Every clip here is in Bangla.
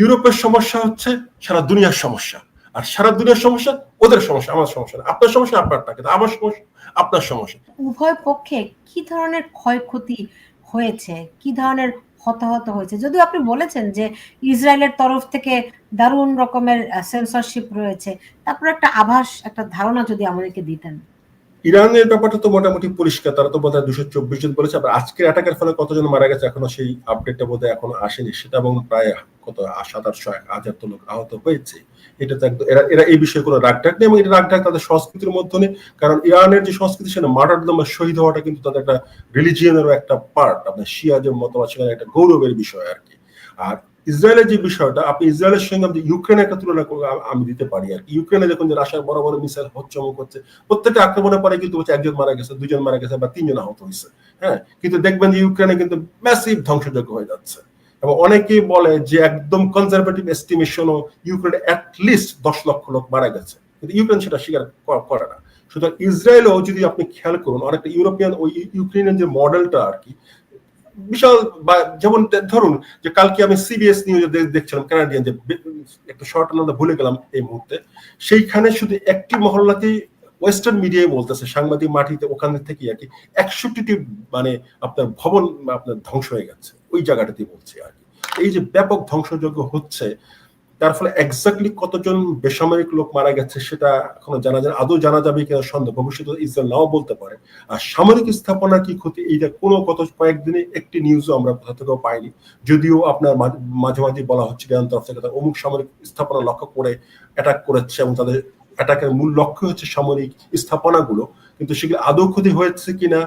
ইউরোপের সমস্যা হচ্ছে সারা দুনিয়ার সমস্যা। আর সারা দুনিয়ার সমস্যা ওদের সমস্যা, আমার সমস্যা আপনার সমস্যা আপনারটা কিন্তু আমার সমস্যা, আপনার সমস্যা। উভয় পক্ষে কি ধরনের ক্ষয়ক্ষতি হয়েছে? কি ধরনের হতাহত হয়েছে? যদিও আপনি বলেছেন যে ইসরায়েলের তরফ থেকে দারুণ রকমের সেন্সরশিপ রয়েছে। তারপর একটা আভাস, একটা ধারণা যদি আমাদেরকে দিতেন। ইরানের ব্যাপারটা তো মোটামুটি পরিষ্কার, তারা তো বোধহয় দুশো চব্বিশ জন বলেছে, আবার আজকের অ্যাটাকের ফলে কতজন মারা গেছে এখনও সেই আপডেটটা বোধহয় এখনও আসেনি। সেটা এবং প্রায় কত, সাত আটশো এক হাজার তো লোক আহত হয়েছে। এটা তো একদম, এরা এরা এই বিষয়ে কোনো রাগ ডাক নেই এবং এটা রাগ ডাক তাদের সংস্কৃতির মধ্যে নেই, কারণ ইরানের যে সংস্কৃতি সেটা মার্টারদম বা শহীদ হওয়াটা কিন্তু তাদের একটা রিলিজিয়নেরও একটা পার্ট আপনার শিয়া যে মতবাদ সেখানে একটা গৌরবের বিষয় আর কি। আর ইসরায়েলের যে বিষয়টা, আপনি ইসরায়েলের সঙ্গে আমি ইউক্রেনের একটা তুলনা আমি দিতে পারি আর কি। ইউক্রেনে দেখুন যে রাশিয়ার বড় বড় মিসাইল হচ্ছে অমুক হচ্ছে প্রত্যেকটা আক্রমণের পরে কিন্তু হচ্ছে একজন মারা গেছে, দুজন মারা গেছে বা তিনজন আহত হয়েছে হ্যাঁ? কিন্তু দেখবেন যে ইউক্রেনে কিন্তু ম্যাসিভ ধ্বংসযোগ্য হয়ে যাচ্ছে। এবং অনেকেই বলে যে একদম কনজারভেটিভ এস্টিমেশনও ইউক্রেনে অ্যাটলিস্ট দশ লক্ষ লোক মারা গেছে। কিন্তু ইউক্রেন সেটা স্বীকার করে না। সুতরাং ইসরায়েলও যদি আপনি খেয়াল করুন, অনেকটা ইউরোপিয়ান ওই ইউক্রেনের যে মডেলটা আর কি বিশাল যেমন ধরুন যে কালকে আমি সিবিএস নিউজে দেখছিলাম কানাডিয়ান যে একটা শর্ট আমরা ভুলে গেলাম এই মুহূর্তে। সেইখানে শুধু একটি মহল্লাতেই ওয়েস্টার্ন মিডিয়ায় বলতেছে, সাংবাদিক মাটিতে ওখান থেকে আর কি। একষট্টিটি মানে আপনার ভবন আপনার ধ্বংস হয়ে গেছে। ওই জায়গাটাতেই বলছে আর কি। এই যে ব্যাপক ধ্বংসযজ্ঞ হচ্ছে তার ফলে এক্স্যাক্টলি কতজন বেসামরিক লোক মারা গেছে সেটা এখনও জানা যায় আদৌ জানা যাবে কিনা সন্দেহ। ভবিষ্যতে ইসরায়েল নাও বলতে পারে। আর সামরিক স্থাপনার কি ক্ষতি, এইটা কোনো কত কয়েকদিনে একটি নিউজও আমরা কোথা থেকেও পাইনি। যদিও আপনার মাঝে মাঝে বলা হচ্ছে ইরান তরফ থেকে অমুক সামরিক স্থাপনা লক্ষ্য করে অ্যাটাক করেছে এবং তাদের অ্যাটাকের মূল লক্ষ্য হচ্ছে সামরিক স্থাপনাগুলো। কিন্তু সেগুলো আদৌ ক্ষতি হয়েছে কিনা,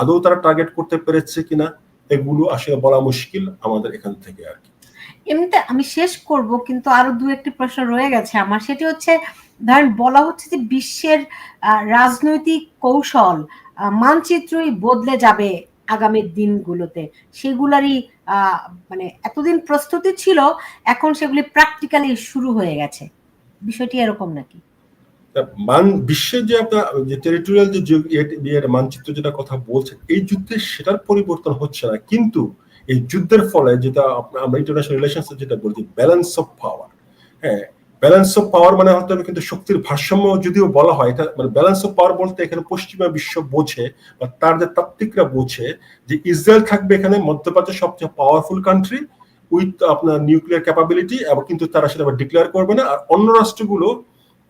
আদৌ তারা টার্গেট করতে পেরেছে কিনা, এগুলো আসলে বলা মুশকিল আমাদের এখান থেকে আর কি। এমনিতে আমি শেষ করব, কিন্তু আরও দু একটি প্রশ্ন রয়ে গেছে আমার। সেটি হচ্ছে, ধরেন বলা হচ্ছে যে বিশ্বের রাজনৈতিক কৌশল মানচিত্রই বদলে যাবে আগামী দিনগুলোতে। সেগুলারই মানে এতদিন প্রস্তুতি ছিল, এখন সেগুলি প্র্যাকটিক্যালি শুরু হয়ে গেছে। বিষয়টি এরকম নাকি? মান, বিশ্বের যে আপনার যে টেরিটোরিয়াল যে মানচিত্র যেটা কথা বলছেন এই যুদ্ধে সেটার পরিবর্তন হচ্ছে না। কিন্তু এই যুদ্ধের ফলে যেটা আমরা ইন্টারন্যাশনাল রিলেশন যেটা বলছি ব্যালেন্স অফ পাওয়ার হ্যাঁ? ব্যালেন্স অফ পাওয়ার মানে হবে কিন্তু শক্তির ভারসাম্য যদিও বলা হয়, এটা মানে ব্যালেন্স অফ পাওয়ার বলতে এখানে পশ্চিমা বিশ্ব বোঝে বা তার যে তাত্ত্বিকরা বোঝে যে ইসরায়েল থাকবে এখানে মধ্যপ্রাচ্যের সবচেয়ে পাওয়ারফুল কান্ট্রি উইথ আপনার নিউক্লিয়ার ক্যাপাবিলিটি এবং কিন্তু তারা সেটা ডিক্লেয়ার করবে না। আর অন্য রাষ্ট্রগুলো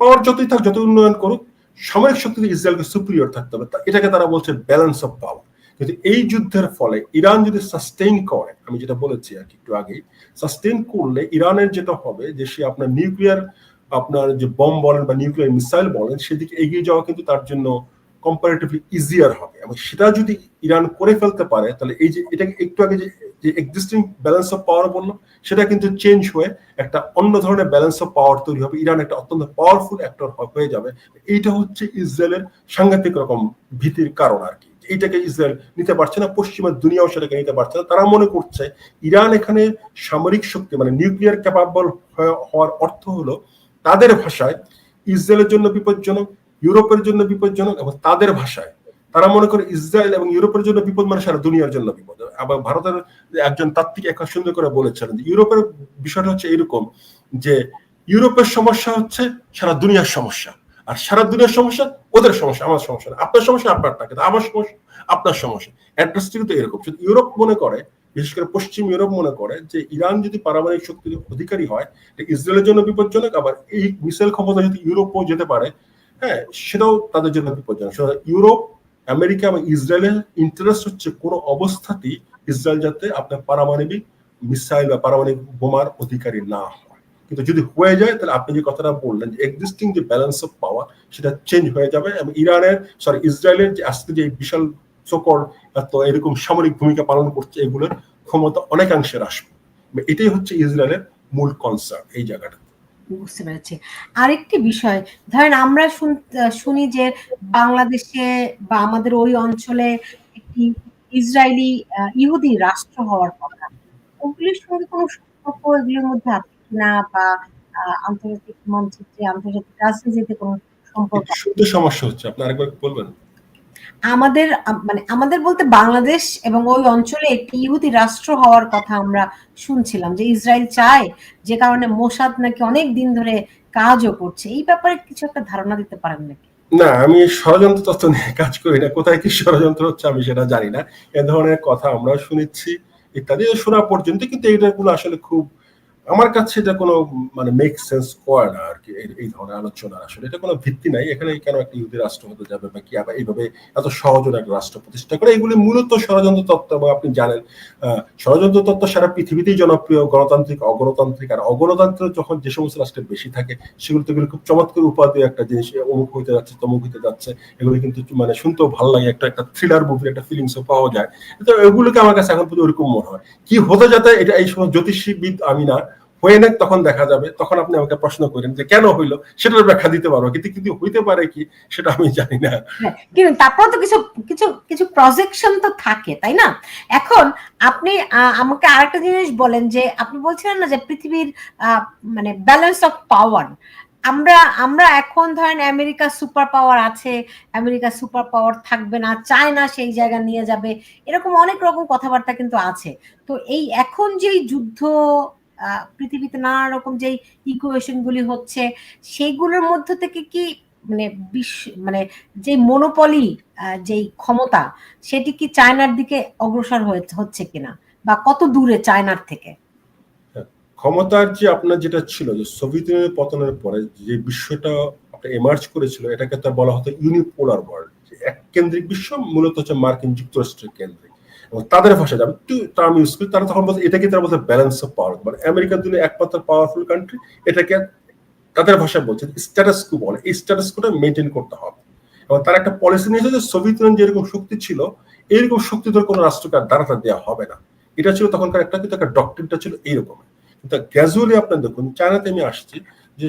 পাওয়ার যতই থাক যত উন্নয়ন করুক, সামরিক শক্তিতে ইসরায়েলকে সুপ্রিয়র থাকতে হবে। এটাকে তারা বলছে ব্যালেন্স অফ পাওয়ার কিন্তু এই যুদ্ধের ফলে ইরান যদি সাস্টেইন করে, আমি যেটা বলেছি আর কি একটু আগে সাস্টেইন করলে ইরানের যেটা হবে যে সে আপনার নিউক্লিয়ার আপনার যে বম বলেন বা নিউক্লিয়ার মিসাইল বলেন, সেদিকে এগিয়ে যাওয়া কিন্তু তার জন্য কম্পারেটিভলি ইজিয়ার হবে। এবং সেটা যদি ইরান করে ফেলতে পারে, তাহলে এই যে এটাকে একটু আগে যে এক্সিস্টিং ব্যালেন্স অফ পাওয়ার বলল, সেটা কিন্তু চেঞ্জ হয়ে একটা অন্য ধরনের ব্যালেন্স অফ পাওয়ার তৈরি হবে। ইরান একটা অত্যন্ত পাওয়ারফুল অ্যাক্টর হয়ে যাবে। এইটা হচ্ছে ইসরায়েলের সাংঘাতিক রকম ভীতির কারণ আর কি। এইটাকে ইসরায়েল নিতে পারছে না, পশ্চিমা দুনিয়াও সেটাকে নিতে পারছে না। তারা মনে করছে ইরান এখানে সামরিক শক্তি মানে নিউক্লিয়ার ক্যাপাবল হওয়ার অর্থ হলো তাদের ভাষায় ইসরায়েলের জন্য বিপজ্জনক, ইউরোপের জন্য বিপজ্জনক এবং তাদের ভাষায়। তারা মনে করে ইসরায়েল এবং ইউরোপের জন্য বিপদ মানে সারা দুনিয়ার জন্য বিপদ। আবার ভারতের একজন তাত্ত্বিক এক সুন্দর করে বলেছিলেন ইউরোপের বিষয়টা হচ্ছে এরকম যে ইউরোপের সমস্যা হচ্ছে সারা দুনিয়ার সমস্যা। আর সারা দুনিয়ার সমস্যা ওদের সমস্যা, আমার সমস্যা না। আপনার সমস্যা, আপনারটা, কিন্তু আমার সমস্যা, আপনার সমস্যা। অ্যাড্রেসটি কিন্তু এরকম। শুধু ইউরোপ মনে করে, বিশেষ করে পশ্চিম ইউরোপ মনে করে, যে ইরান যদি পারমাণবিক শক্তির অধিকারী হয় ইসরায়েলের জন্য বিপজ্জনক, আবার এই মিসাইল ক্ষমতা যদি ইউরোপও যেতে পারে হ্যাঁ সেটাও তাদের জন্য বিপজ্জনক। ইউরোপ, আমেরিকা এবং ইসরায়েলের ইন্টারেস্ট হচ্ছে কোনো অবস্থাতেই ইসরায়েল যাতে আপনার পারমাণবিক মিসাইল বা পারমাণবিক বোমার অধিকারী না হয়। কিন্তু যদি হয়ে যায়, তাহলে আপনি যে কথাটা বললেন যে এক্সিস্টিং যে ব্যালেন্স অফ পাওয়ার সেটা চেঞ্জ হয়ে যাবে এবং ইরানের সরি ইসরায়েলের যে আজকে যে বিশাল সকল এত এরকম সামরিক ভূমিকা পালন করছে, এগুলোর ক্ষমতা অনেকাংশে আসবে এটাই হচ্ছে ইসরায়েলের মূল কনসার্ন এই জায়গাটা বুঝতে পেরেছি। আরেকটি বিষয়, ধরেন আমরা শুনি যে বাংলাদেশে বা আমাদের ওই অঞ্চলে একটি ইসরায়েলি ইহুদি রাষ্ট্র হওয়ার কথা। ওগুলির সঙ্গে কোনো সম্পর্ক এগুলোর মধ্যে আছে? কিনা বা আন্তর্জাতিক আন্তর্জাতিক রাজনীতিতে কোনো সম্পর্ক শুনতে সমস্যা হচ্ছে আপনি আরেকবার বলবেন? আমাদের মানে আমাদের বলতে বাংলাদেশ এবং ওই অঞ্চলে একটি ইহুদি রাষ্ট্র হওয়ার কথা আমরা শুনছিলাম যে ইসরায়েল চায় যে কারণে মোসাদ নাকি অনেক দিন ধরে কাজও করছে। এই ব্যাপারে কিছু একটা ধারণা দিতে পারেন নাকি? না আমি ষড়যন্ত্র তত্ত্ব নিয়ে কাজ করি না। কোথায় কি ষড়যন্ত্র হচ্ছে আমি সেটা জানি না। এ ধরনের কথা আমরা শুনেছি ইত্যাদি শোনা পর্যন্ত কিন্তু এইটাগুলো আসলে খুব আমার কাছে এটা কোনো মানে মেক সেন্স করে না আর কি, এই- ধরনের আলোচনা আসলে। এটা কোনো ভিত্তি নাই, এখানে কেন একটা ইহুদি রাষ্ট্র হতে যাবে বা কি, আবার এইভাবে এত সহজে একটা রাষ্ট্র প্রতিষ্ঠা করে, এগুলি মূলত ষড়যন্ত্র তত্ত্ব এবং আপনি জানেন ষড়যন্ত্র তত্ত্ব সারা পৃথিবীতেই জনপ্রিয়, গণতান্ত্রিক, অগণতান্ত্রিক, আর অগণতন্ত্র যখন যে সমস্ত রাষ্ট্রে বেশি থাকে, সেগুলো তো খুব চমৎকার উপাদেয় একটা জিনিস অমুক হইতে যাচ্ছে, তমুক হইতে যাচ্ছে, এগুলো কিন্তু মানে শুনতেও ভালো লাগে, একটা একটা থ্রিলার মুভির একটা ফিলিংসও পাওয়া যায়। তো এগুলোকে আমার কাছে এখন পর্যন্ত ওরকম মনে হয়। কি হতে যাতে এটা এই সময় জ্যোতিষীবিদ আমি না হয়ে নেক তখন দেখা যাবে। তখন আপনি আমাকে প্রশ্ন করেন যে কেন হইল? সেটার ব্যাখ্যা দিতে পারব। কিন্তু কিন্তু হইতে পারে কি সেটা আমি জানি না। হ্যাঁ, কিন্তু তারপর তো কিছু কিছু কিছু প্রজেকশন তো থাকে তাই না? এখন আপনি আমাকে আরেকটা জিনিস বলেন যে আপনি বলছিলেন না যে পৃথিবীর মানে ব্যালেন্স অফ পাওয়ার আমরা আমরা এখন ধরেন আমেরিকা সুপার পাওয়ার আছে আমেরিকা সুপার পাওয়ার থাকবে না চায়না সেই জায়গা নিয়ে যাবে এরকম অনেক রকম কথাবার্তা কিন্তু আছে। তো এই এখন যেই যুদ্ধ পৃথিবীতে নানা রকম যেই ইকুয়েশন গুলি হচ্ছে সেইগুলোর মধ্য থেকে কি মানে বিশ্ব মানে যে মনোপলি যেই ক্ষমতা, সেটি কি চায়নার দিকে অগ্রসর হয়ে হচ্ছে কিনা? বা কত দূরে চায়নার থেকে? ক্ষমতার যে আপনার যেটা ছিল, যে সোভিয়েত ইউনিয়নের পতনের পরে যে বিশ্বটা আপনার এমার্জ করেছিল, এটাকে তো বলা হতো ইউনিপোলার ওয়ার্ল্ড এক কেন্দ্রিক বিশ্ব, মূলত হচ্ছে মার্কিন যুক্তরাষ্ট্রের কেন্দ্রিক। এবং তাদের ভাষা যাবে একটু টার্ম ইউজ করি, তারা তখন বলছে, এটাকে তারা বলছে ব্যালেন্স অফ পাওয়ার মানে আমেরিকার দুনিয়া একমাত্র পাওয়ারফুল কান্ট্রি এটাকে তাদের ভাষায় বলছে স্ট্যাটাস কু বলে। এই স্ট্যাটাস কুটা মেনটেন করতে হবে। এবং তার একটা পলিসি নিয়েছে যে সোভিয়েত ইউনিয়ন যেরকম শক্তি ছিল এইরকম শক্তি ধরে কোনো রাষ্ট্রকে আর দাঁড়াতে দেওয়া হবে না। এটা ছিল তখনকার একটা, কিন্তু একটা ডক্টরিনটা ছিল এইরকম। কিন্তু গ্র্যাজুয়ালি আপনার দেখুন চায়নাতে আমি আসছি যে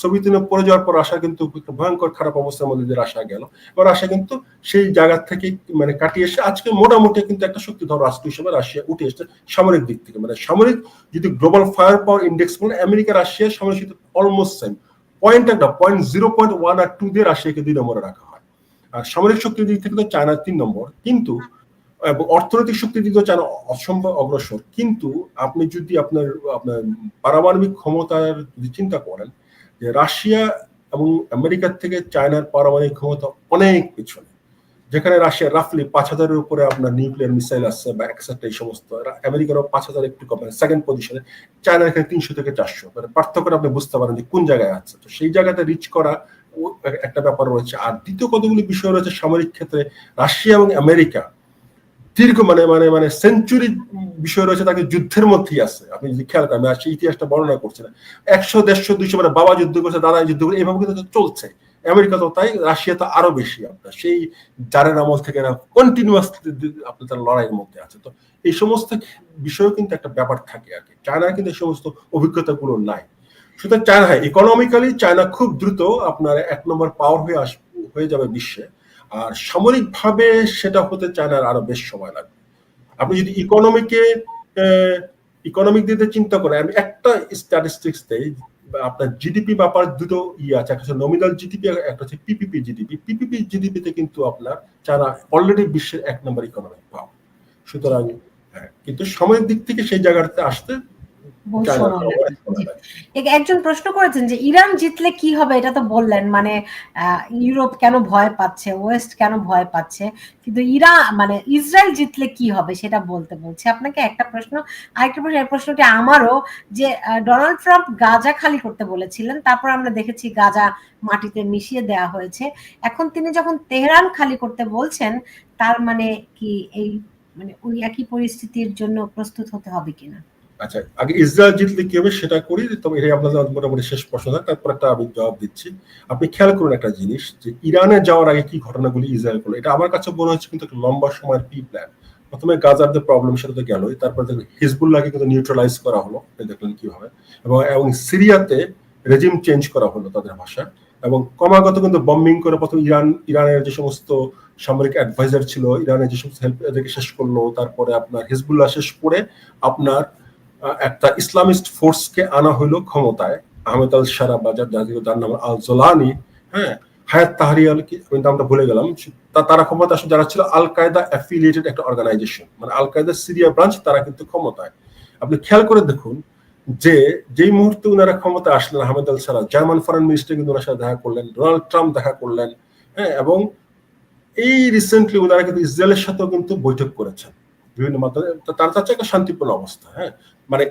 সোভিয়েত ইউনিয়ন পড়ে যাওয়ার পর রাশিয়া কিন্তু ভয়ঙ্কর খারাপ অবস্থার মধ্যে রাশিয়া গেল। এবার রাশিয়া কিন্তু সেই জায়গা থেকে মানে কাটিয়ে এসে আজকে মোটামুটি কিন্তু একটা শক্তিধর রাষ্ট্র হিসেবে রাশিয়া উঠে সামরিক দিক থেকে। মানে সামরিক যদি গ্লোবাল ফায়ার পাওয়ার ইন্ডেক্স বলে আমেরিকা, রাশিয়া সামরিক শক্তি অলমোস্ট সেম পয়েন্ট একটা পয়েন্ট জিরো পয়েন্ট ওয়ান আর টু দিয়ে রাশিয়াকে দুই নম্বরে রাখা হয়। আর সামরিক শক্তির দিক থেকে তো চায়না তিন নম্বর। কিন্তু এবং অর্থনৈতিক শক্তির দিকেও চায়না অসম্ভব অগ্রসর। কিন্তু আপনি যদি আপনার আপনার পারমাণবিক ক্ষমতার যদি চিন্তা করেন যে রাশিয়া এবং আমেরিকার থেকে চায়নার পারমাণবিক ক্ষমতা অনেক পিছনে, যেখানে রাশিয়া রাফলি পাঁচ হাজারের উপরে আপনার নিউক্লিয়ার মিসাইল আসছে বা একসাথে এই সমস্ত আমেরিকারও পাঁচ হাজার একটু কম সেকেন্ড পজিশনে চায়নার এখানে তিনশো থেকে চারশো। মানে পার্থক্য আপনি বুঝতে পারেন যে কোন জায়গায় আছে। তো সেই জায়গাতে রিচ করা একটা ব্যাপার রয়েছে। আর দ্বিতীয় কতগুলি বিষয় রয়েছে সামরিক ক্ষেত্রে রাশিয়া এবং আমেরিকা দীর্ঘ মানে মানে মানে সেঞ্চুরি বিষয় রয়েছে তাকে যুদ্ধের মধ্যেই আছে। আপনি যদি খেয়াল করেন সেই ইতিহাসটা বর্ণনা করছি না। একশো, দেড়শো, দুইশো মানে বাবা যুদ্ধ করছে, দাদা যুদ্ধ করে এভাবে কিন্তু চলছে। আমেরিকা তো তাই, রাশিয়া তো আরও বেশি। আপনার সেই জারের আমল থেকে না কন্টিনিউয়াস আপনার তার লড়াইয়ের মধ্যে আছে। তো এই সমস্ত বিষয়েও কিন্তু একটা ব্যাপার থাকে আর কি। চায়নার কিন্তু এই সমস্ত অভিজ্ঞতাগুলো নাই। সুতরাং চায়না ইকোনমিক্যালি চায়না খুব দ্রুত আপনার এক নম্বর পাওয়ার হয়ে আস, হয়ে যাবে বিশ্বে। আর সামরিকভাবে সেটা হতে চায়নার আরও বেশ সময় লাগবে। আপনি যদি ইকোনমিকে ইকোনমিক দিতে চিন্তা করেন আমি একটা স্ট্যাটিস্টিক্স দেই আপনার জিডিপি ব্যাপার দুটো ইয়ে আছে একটা নমিনাল জিডিপি একটা হচ্ছে পিপিপি জিডিপি পিপিপি জিডিপিতে কিন্তু আপনার চায়না অলরেডি বিশ্বের এক নম্বর ইকোনমিক পাওয়া। সুতরাং হ্যাঁ, কিন্তু সময়ের দিক থেকে সেই জায়গাটাতে আসতে বহু সময় লাগে। একজন প্রশ্ন করেছেন যে ইরান জিতলে কি হবে? এটা তো বললেন। মানে ইউরোপ কেন ভয় পাচ্ছে? ওয়েস্ট কেন ভয় পাচ্ছে? কিন্তু ইরান মানে ইসরায়েল জিতলে কি হবে সেটা বলতে বলছে। আপনাকে একটা প্রশ্ন আরেকটা প্রশ্ন প্রশ্নটি আমারও যে ডোনাল্ড ট্রাম্প গাজা খালি করতে বলেছিলেন তারপর আমরা দেখেছি গাজা মাটিতে মিশিয়ে দেওয়া হয়েছে। এখন তিনি যখন তেহরান খালি করতে বলছেন তার মানে কি এই মানে ওই একই পরিস্থিতির জন্য প্রস্তুত হতে হবে কিনা? আচ্ছা আগে ইসরায়েল জিতলে কি হবে সেটা করি, তবে এটাই আপনাদের মোটামুটি শেষ প্রশ্ন তারপর একটা আমি জবাব দিচ্ছি। আপনি খেয়াল করুন একটা জিনিস যে, ইরানে যাওয়ার আগে কি ঘটনাগুলি ইসরায়েল করল? এটা আমার কাছে মনে হচ্ছে কিন্তু লম্বা সময়ের প্রি প্ল্যান। প্রথমে গাজার যে প্রবলেম সেটা তো গেলই, তারপর দেখুন হিজবুল্লাহকে কিন্তু নিউট্রালাইজ করা হলো দেখলেন কীভাবে। এবং এবং সিরিয়াতে রেজিম চেঞ্জ করা হলো তাদের ভাষা এবং ক্রমাগত কিন্তু বম্বিং করে প্রথম ইরান, ইরানের যে সমস্ত সামরিক অ্যাডভাইজার ছিল, ইরানের যে সমস্ত হেল্প এদেরকে শেষ করল, তারপরে আপনার হিজবুল্লাহ শেষ করে আপনার একটা ইসলামিস্ট ফোর্সকে আনা হইল ক্ষমতায়। আহমেদ আল সারা বাজার জাতীয় যার নাম আল জোলানি হ্যাঁ? হায়াত তাহারিয়াল কি আমি নামটা ভুলে গেলাম। তারা ক্ষমতা আসলে যারা ছিল আল কায়দা অ্যাফিলিয়েটেড একটা অর্গানাইজেশন মানে আল কায়দা সিরিয়া ব্রাঞ্চ তারা কিন্তু ক্ষমতায়। আপনি খেয়াল করে দেখুন যে যেই মুহূর্তে ওনারা ক্ষমতা আসলেন Ahmed al Sharaa, German foreign minister কিন্তু ওনার সাথে দেখা করলেন, ডোনাল্ড ট্রাম্প দেখা করলেন হ্যাঁ? এবং এই রিসেন্টলি ওনারা কিন্তু ইসরায়েলের সাথেও কিন্তু বৈঠক করেছেন। বিভিন্ন মাধ্যমে তার কাছে একটা শান্তিপূর্ণ অবস্থা হ্যাঁ? মানে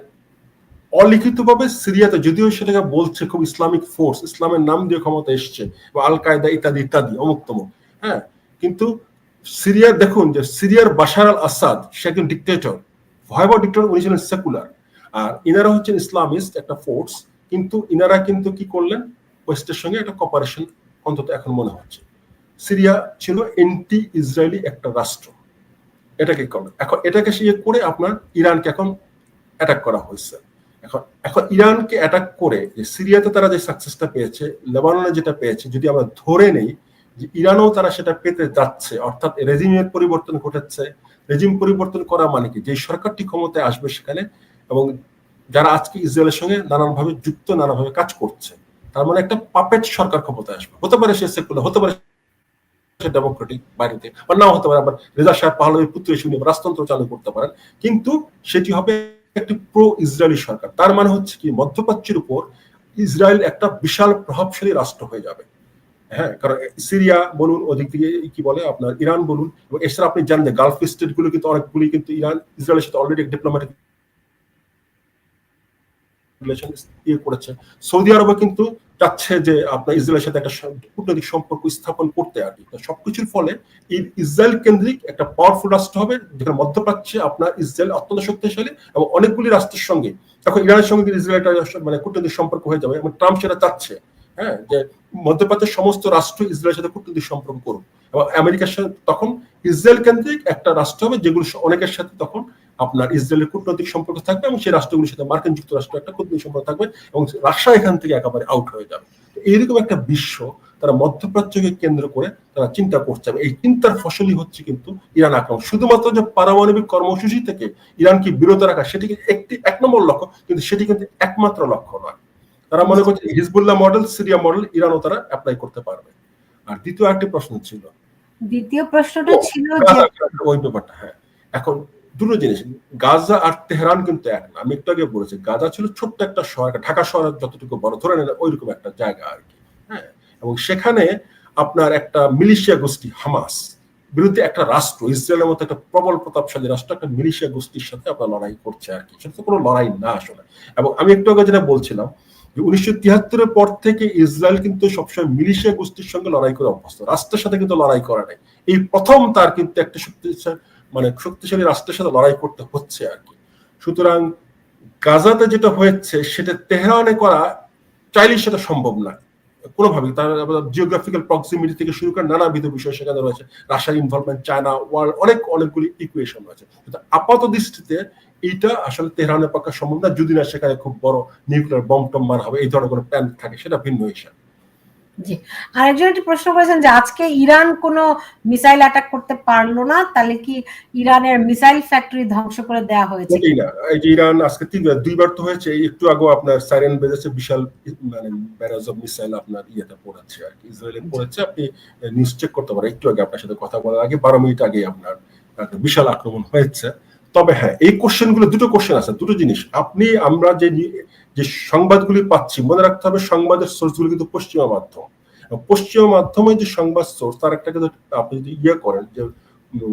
অলিখিতভাবে সিরিয়াতে, যদিও সেটাকে বলছে খুব ইসলামিক ফোর্স ইসলামের নাম দিয়ে ক্ষমতা এসছে, বা আল কায়দা ইত্যাদি ইত্যাদি, অমুক তমুক হ্যাঁ? কিন্তু সিরিয়ার, দেখুন যে সিরিয়ার বাশার আল আসাদ সে একজন ডিক্টেটর ভয়াবহ ডিক্টেটর উনি ছিলেন সেকুলার আর ইনারা হচ্ছেন ইসলামিস্ট একটা ফোর্স কিন্তু ইনারা কিন্তু কি করলেন? ওয়েস্টের সঙ্গে একটা কপারেশন অন্তত এখন মনে হচ্ছে। সিরিয়া ছিল এন্টি ইসরায়েলি একটা রাষ্ট্র। এটাকে করে এখন এটাকে সে করে আপনার ইরানকে এখন অ্যাটাক করা হয়েছে। এখন এখন ইরানকে অ্যাটাক করে যে সিরিয়াতে তারা যে সাকসেসটা পেয়েছে, লেবাননে যেটা পেয়েছে, যদি আমরা ধরে নেই যে ইরানও তারা সেটা পেতে যাচ্ছে, অর্থাৎ রেজিমের পরিবর্তন ঘটেছে রেজিম পরিবর্তন করা মানে কি? যে সরকারটি ক্ষমতায় আসবে সেখানে এবং যারা আজকে ইসরায়েলের সঙ্গে নানানভাবে যুক্ত নানাভাবে কাজ করছে, তার মানে একটা পাপেট সরকার ক্ষমতায় আসবে। হতে পারে সে সেকুলার হতে পারে সে ডেমোক্রেটিক বাইরেতে, বা নাও হতে পারে, আবার রেজা সাহেব পাহলভীর পুত্র উনি রাজতন্ত্র চালু করতে পারেন, কিন্তু সেটি হবে একটি প্রো ইসরায়েলি সরকার। তার মানে হচ্ছে কি, মধ্যপ্রাচ্যের উপর ইসরায়েল একটা বিশাল প্রভাবশালী রাষ্ট্র হয়ে যাবে। হ্যাঁ কারণ সিরিয়া বলুন, ওদিক থেকে কি বলে আপনার, ইরান বলুন, এবং এছাড়া আপনি জানেন যে গালফ স্টেটগুলো কিন্তু অনেকগুলি কিন্তু ইরান, ইসরায়েলের সাথে অলরেডি ডিপ্লোম্যাটিক রিলেশন ইয়ে করেছে। সৌদি আরবে কিন্তু চাচ্ছে যে আপনার ইসরায়েলের সাথে একটা কূটনৈতিক সম্পর্ক স্থাপন করতে আর কি। সবকিছুর ফলে ইসরায়েল কেন্দ্রিক একটা পাওয়ারফুল রাষ্ট্র হবে, যেখানে মধ্যপ্রাচ্যে আপনার ইসরায়েল অত্যন্ত শক্তিশালী এবং অনেকগুলি রাষ্ট্রের সঙ্গে, এখন ইরানের সঙ্গে ইসরায়েল মানে কূটনৈতিক সম্পর্ক হয়ে যাবে, এবং ট্রাম্প সেটা চাচ্ছে হ্যাঁ যে মধ্যপ্রাচ্যের সমস্ত রাষ্ট্র ইসরায়েলের সাথে কূটনৈতিক সম্পর্ক করুক। এবং আমেরিকার সাথে তখন ইসরায়েল কেন্দ্রিক একটা রাষ্ট্র হবে, যেগুলো অনেকের সাথে তখন আপনার ইসরায়েলের কূটনৈতিক সম্পর্ক থাকবে এবং সেই রাষ্ট্রগুলির সাথে মার্কিন যুক্তরাষ্ট্র একটা কূটনৈতিক সম্পর্ক থাকবে এবং রাশিয়া এখান থেকে একেবারে আউট হয়ে যাবে। এইরকম একটা বিশ্ব তারা মধ্যপ্রাচ্যকে কেন্দ্র করে তারা চিন্তা করছে এই চিন্তার ফসলই হচ্ছে কিন্তু ইরান আক্রমণ। শুধুমাত্র যে পারমাণবিক কর্মসূচি থেকে ইরানকে বিরত রাখা সেটি একটি এক নম্বর লক্ষ্য কিন্তু সেটি কিন্তু একমাত্র লক্ষ্য নয়। তারা মনে করছে হিজবুল্লাহ মডেল সিরিয়া মডেল ইরানও তারা অ্যাপ্লাই করতে পারবে। আর দ্বিতীয় একটি প্রশ্ন ছিল। দ্বিতীয় প্রশ্নটা ছিল যে ওই ব্যাপারটা হ্যাঁ। এখন দুটো জিনিস, গাজা আর তেহরান কিন্তু এক না। আমি একটু আগে বলেছি, গাজা ছিল ছোট্ট একটা শহর ঢাকা শহরের যতটুকু বড়, ধরে নেন ওইরকম একটা জায়গা আর কি। হ্যাঁ? এবং সেখানে আপনার একটা মিলিশিয়া গোষ্ঠী, হামাস, বিরুদ্ধে একটা রাষ্ট্র, ইসরায়েলের মতো একটা প্রবল প্রতাপশালী রাষ্ট্র, একটা মিলিশিয়া গোষ্ঠীর সাথে আপনার লড়াই করছে আর কি। সেটা তো কোনো লড়াই না আসলে। এবং আমি একটু আগে যেটা বলছিলাম, যে উনিশশো তিয়াত্তরের পর থেকে ইসরায়েল কিন্তু সবসময় মিলিশিয়া গোষ্ঠীর সঙ্গে লড়াই করে অভ্যস্ত, রাষ্ট্রের সাথে কিন্তু লড়াই করা নাই। এই প্রথম তার কিন্তু একটা শক্তিশালী মানে শক্তিশালী রাষ্ট্রের সাথে লড়াই করতে হচ্ছে আর কি। সুতরাং গাজাতে যেটা হয়েছে, সেটা তেহরানে করা চাইলে সেটা সম্ভব না। কোনোভাবেই। তার জিওগ্রাফিক্যাল প্রক্সিমিটি থেকে শুরু করে নানাবিধ বিষয় সেখানে রয়েছে। রাশিয়ার ইনভলভমেন্ট চায়না ওয়ার্ল্ড অনেক, অনেকগুলি ইকুয়েশন রয়েছে। কিন্তু আপাত দৃষ্টিতে এইটা আসলে তেহরানের পক্ষে সম্ভব না, যদি না সেখানে খুব বড় নিউক্লিয়ার বম টম মারা হবে, এই ধরনের কোনো প্ল্যান থাকে, সেটা ভিন্ন হিসাব। জি। আরেকজন একটি প্রশ্ন করেছেন যে আজকে ইরান কোনো মিসাইল অ্যাটাক করতে পারল না তাহলে কি ইরানের মিসাইল ফ্যাক্টরি ধ্বংস করে দেওয়া হয়েছে এই যে ইরান আজকে তিনবার দুইবার তো হয়েছে একটু আগে আপনার সাইরেন বেজেছে বিশাল মানে ব্যারাজ অফ মিসাইল আপনার ইয়েটা পড়েছে আর কি ইসরায়েলে পড়েছে। আপনি নিউজ চেক করতে পারেন একটু আগে আপনার সাথে কথা বলার আগে বারো মিনিট আগে আপনার বিশাল আক্রমণ হয়েছে। তবে হ্যাঁ এই কোশ্চেনগুলো দুটো কোশ্চেন আছে দুটো জিনিস। আপনি আমরা যে যে সংবাদগুলি পাচ্ছি, মনে রাখতে হবে সংবাদের সোর্সগুলো কিন্তু পশ্চিমা মাধ্যম। পশ্চিমা মাধ্যমে যে সংবাদ সোর্স তার একটা কিন্তু আপনি যদি ইয়ে করেন যে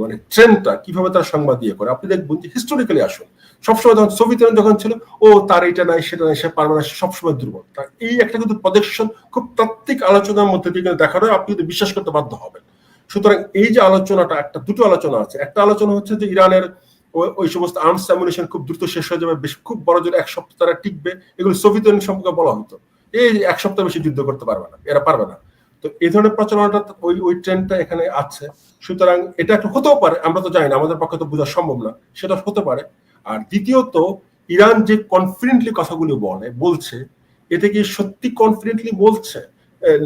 মানে ট্রেন্ডটা কীভাবে তার সংবাদ ইয়ে করে, আপনি দেখবেন যে হিস্টোরিক্যালি আসুন। সবসময় যখন সোভিয়েত ইউনিয়ন যখন ছিল, ও তার এটা নাই, সেটা নাই, সে পারবে না সবসময় দুর্বল। তার এই একটা কিন্তু প্রজেকশন খুব তাত্ত্বিক আলোচনার মধ্যে দিয়ে কিন্তু দেখা হয় আপনি কিন্তু বিশ্বাস করতে বাধ্য হবেন। সুতরাং এই যে আলোচনাটা, একটা দুটো আলোচনা আছে। একটা আলোচনা হচ্ছে যে ইরানের ওই সমস্ত আর্মস অ্যামুনেশন খুব দ্রুত শেষ হয়ে যাবে, বেশ খুব বড় জোর এক সপ্তাহ তারা টিকবে। এগুলো সোভিয়েত ইউনিয়ন সম্পর্কে বলা হতো। এই এক সপ্তাহ বেশি যুদ্ধ করতে পারবে না, এরা পারবে না। তো এই ধরনের প্রচারণাটা ওই ওই ট্রেন্ডটা এখানে আছে। সুতরাং এটা একটা হতেও পারে, আমরা তো জানি না, আমাদের পক্ষে তো বোঝা সম্ভব না, সেটা হতে পারে। আর দ্বিতীয়ত, ইরান যে কনফিডেন্টলি কথাগুলি বলে, বলছে এটা কি সত্যি কনফিডেন্টলি বলছে?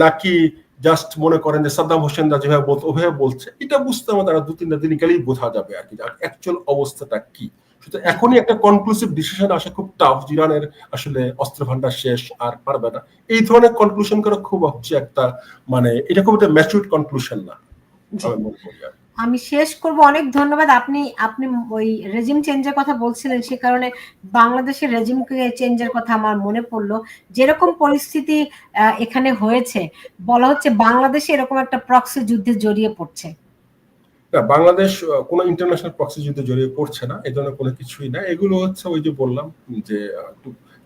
নাকি জাস্ট মনে করেন যে সাদ্দাম হোসেনরা যেভাবে বলতো ওভাবে বলছে। এটা বুঝতে আমাদের দু তিনটা দিন গেলেই বোঝা যাবে আর কি অ্যাকচুয়াল অবস্থাটা কি। সুতরাং এখনই একটা কনক্লুসিভ ডিসিশন আসা খুব টাফ ইরানের আসলে অস্ত্র ভান্ডার শেষ আর পারবে না। এই ধরনের কনক্লুশন করা খুব হচ্ছে একটা মানে এটা খুব একটা ম্যাচুর কনক্লুশন না আমি মনে করি আর। আমি শেষ করব। অনেক ধন্যবাদ। আপনি আপনি ওই রেজিম চেঞ্জের কথা বলছিলেন, সে কারণে বাংলাদেশের রেজিম চেঞ্জের কথা আমার মনে পড়ল। যেরকম পরিস্থিতি এখানে হয়েছে, বলা হচ্ছে বাংলাদেশে এরকম একটা প্রক্সি যুদ্ধে জড়িয়ে পড়ছে। বাংলাদেশ কোনো ইন্টারন্যাশনাল প্রক্সি যুদ্ধে জড়িয়ে পড়ছে না এই ধরনের কোনো কিছুই না। এগুলো হচ্ছে ওই যে বললাম, যে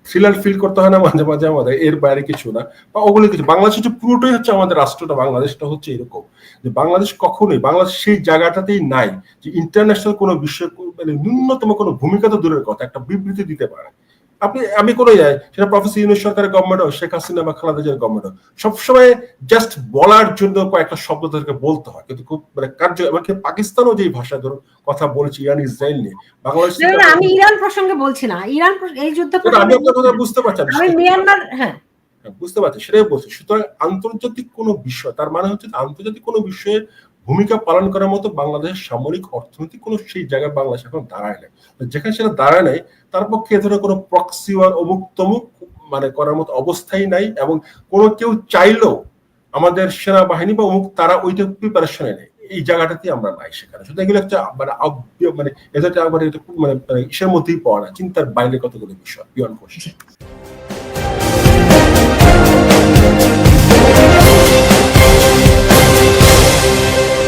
থ্রিলার ফিল করতে হয় না মাঝে মাঝে আমাদের, এর বাইরে কিছু না। বা ওগুলো কিছু, বাংলাদেশ হচ্ছে পুরোটাই হচ্ছে আমাদের রাষ্ট্রটা, বাংলাদেশটা হচ্ছে এরকম। যে বাংলাদেশ কখনোই, বাংলাদেশ সেই জায়গাটাতেই নাই যে ইন্টারন্যাশনাল কোনো বিষয় মানে ন্যূনতম কোনো ভূমিকা তো দূরের কথা, একটা বিবৃতি দিতে পারে। আপনি আমি কোনো যাই। সেটা প্রফেসর ইউনুস সরকারের গভর্নমেন্ট হোক শেখ হাসিনা বা খালেদা জিয়ার গভর্নমেন্ট হোক। সবসময় জাস্ট বলার জন্য কয়েকটা শব্দ তাদেরকে বলতে হয়। কিন্তু খুব মানে কার্য এমনকি পাকিস্তানও যেই ভাষা ধরুন কথা বলেছে ইরান ইসরায়েল নিয়ে বাংলাদেশ আমি ইরান প্রসঙ্গে বলছি না। ইরান এই যুদ্ধ আমি আপনার কথা বুঝতে পারছি আমি আমি মিয়ানমার হ্যাঁ। হ্যাঁ, বুঝতে পারছি সেটাই বলছি। সুতরাং আন্তর্জাতিক কোনো বিষয় তার মানে হচ্ছে আন্তর্জাতিক কোনো বিষয়ে ভূমিকা পালন করার মতো বাংলাদেশ সামরিক অর্থনৈতিক কোনো সেই জায়গায় বাংলাদেশ এখন দাঁড়ায় নাই। যেখানে সেটা দাঁড়ায় নাই, তার পক্ষে এ কোনো প্রক্সি বা অমুক তমুক মানে করার মতো অবস্থাই নাই এবং কোনো কেউ চাইলেও আমাদের সেনাবাহিনী বা অমুক তারা ওইটা প্রিপারেশনে নেই। এই জায়গাটাতে আমরা নাই সেখানে। শুধু এগুলো একটা মানে মানে এটা মানে মানে মানে ইসের মধ্যেই পড়া চিন্তার বাইরে কতগুলো বিষয় বিয়ন্ড কোশ্চেন।